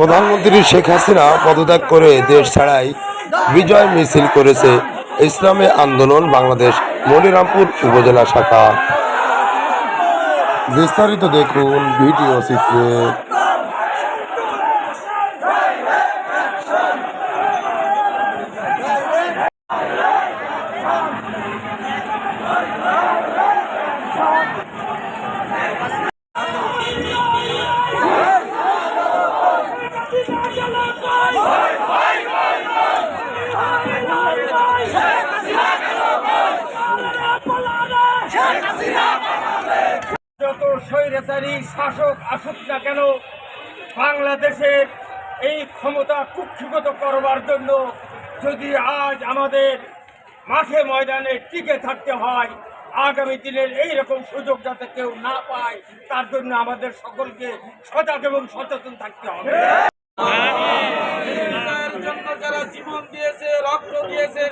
প্রধানমন্ত্রী শেখ হাসিনা পদত্যাগ করে দেশ ছাড়াই বিজয় মিছিল করেছে ইসলামী আন্দোলন বাংলাদেশ মনিরামপুর উপজেলা শাখা। বিস্তারিত দেখুন ভিডিও চিত্রে যত স্বৈরাচারী শাসক আসুক না কেন বাংলাদেশের এই ক্ষমতা কুক্ষিগত করবার জন্য যদি আজ আমাদের মাঠে ময়দানে টিকে থাকতে হয় আগামী দিনের এই রকম সুযোগ যাতে কেউ না পায় তার জন্য আমাদের সকলকে সজাগ এবং সচেতন থাকতে হবে জন্য যারা জীবন দিয়েছে রক্ত দিয়েছে